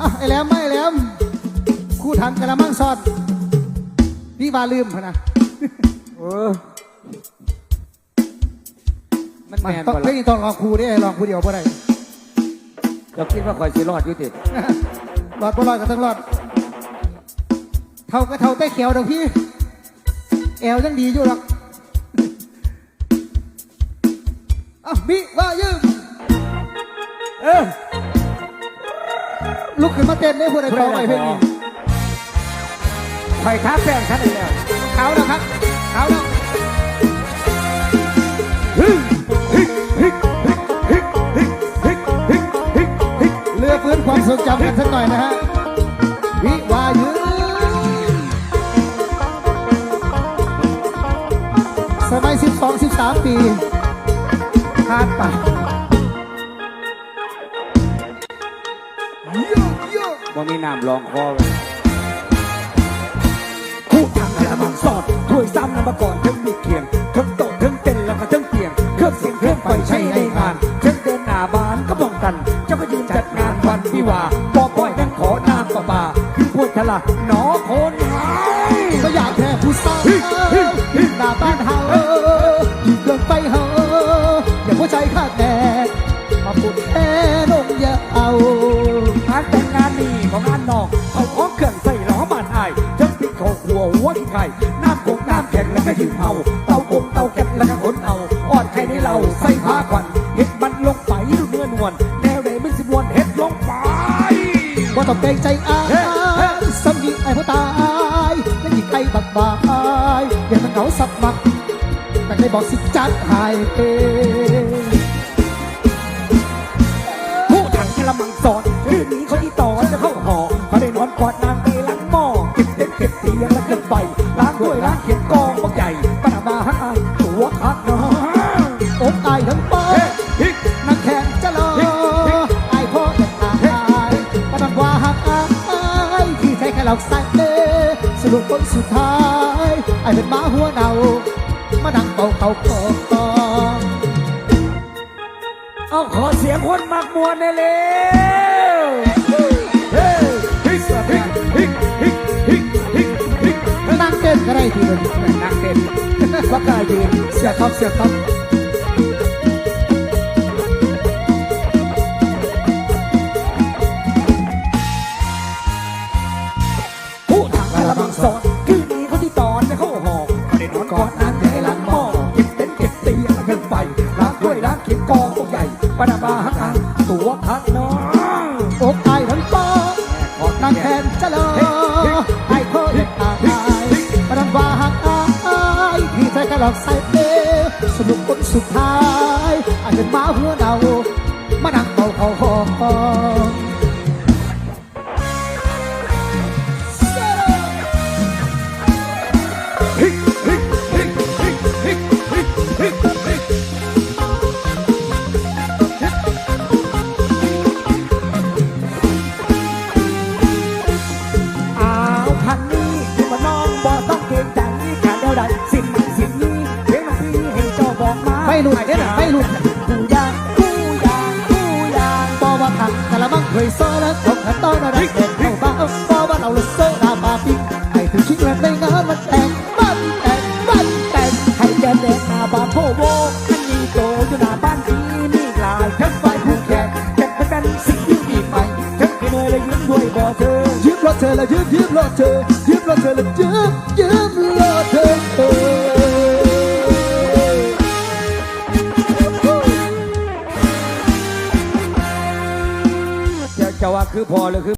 อะไอ้แหลมไม่ไอ้แหลมคู่ทันกระมังซอดพี่วาลืมพะนะเออ มันมาแมนต้องบ่เฮ้ล่ะยต้องลองครูได้ลองครูเดียวบ่ได้เราคิดว่าคอยสิรอดอยู่ติรอดบ่รอดก็ต้องรอด เท่าก็เท่าแต่เขียวดอกพี่ แอวยังดีอยู่หรอก ลุกขึ้นมาเต้นได้พูดอะไรต่อไปเพลงนี้คอยท้าแป้งฉันอีกแล้วเขานะครับเขาเนาะเรือฟื้นความทรงจำกันสักหน่อยนะฮะ น้ำรองคอไว้คู่ทางกระมังสอดถ้วยซ้ำนำมาก่อนทั้งมีเคียงทั้งโต๊ะทั้งเต็นท์แล้วก็ทั้งเตียง เครื่องเสียงเครื่องไฟใช้ในงานทั้งเดินหน้าบานก็ป้องกันเจ้าก็ยืนจัดงานวันวิวาห์ปอปอยนั่งขอน้ำประปาคือพูดทะละหนอคนหายก็อยากแค่ผู้สาวหน้าบ้านเฮาอยู่เกินไปเฮาอย่าหัวใจขาดแน่มาพูดแค่นงอย่าเอา วหัวที่ไข่น้ำคงน้ำแข็งแล้วก็ยืนเผาเตาอบเตาแก๊สแล้วก็ขนเอาอ่อนไข่ในเราใส่ผ้าควันเห็ดมันลงไปดูเนื้อนวลแนวไหนมันสิมวนเห็ดลงไปว่าต้องเกรงใจอายสำนีไอ้ผู้ตายและหญิงไอ้บักบายอย่ามันเหงาสับมักแต่ได้บอกสิจัดหายเองผู้ถังกระมังสอน ตียงและเครื่องไฟล้างด้วยล้างเขียนกองบักใหญ่ปนามาฮักอายตัวคักเนาะอกอายทั้งปอเฮ้ฮิกนักแข่งจะรอไอ้พ่อจะตายปนันว่าหักอายที่ใช้แค่หลอกใส่เด้สรุปผลสุดท้ายไอ้เป็นหมาหัวเนามานั่งเป่าเขาคอเอาขอเสียงคนมักมวนได้เร็ว ทีเดียวนั่งเต้นก็กลายยืนเสียท็อปเสียท็อปผู้ทางกระบังสอนคืนนี้เขาที่ตอนจะเขาหอกเขาได้นอนกอดนางในหลังหม้อเก็บเต็นเก็บเตียงเครื่องไฟล้างด้วยล้างเขียนกองพวกใหญ่ปนามาฮักอา หลอกใส่เด้สนุกคนสุดท้าย อาจจะมาหัวเนามานั่งเป่าเขาหอฮิ บอกมาไม่หลุดเด้อน่ะไม่หลุดกูยางกูยางกูยางปอว่าขังกะละมังเคยโซ่แล้วตกขันต้อนอะไรเด็กเข้าบ้าปอว่าเราลุโซ่ดาบาปิกให้ถึงชิงแล้วในงานมันแต่งมันแต่งมันแต่งให้แกเด็กหน้าบ้านพ่อโวอันนี้โตอยู่หน้าบ้านที่นี่ลายทั้งไฟผู้แขกแขกเป็นกันสิ่งที่ดีใหม่ทั้งกินเลยและยืนด้วยบ่เธอยืมรถเธอแล้วยืมยืมรถเธอยืมรถเธอแล้วยืมยืมรถ คือพอหรือคือ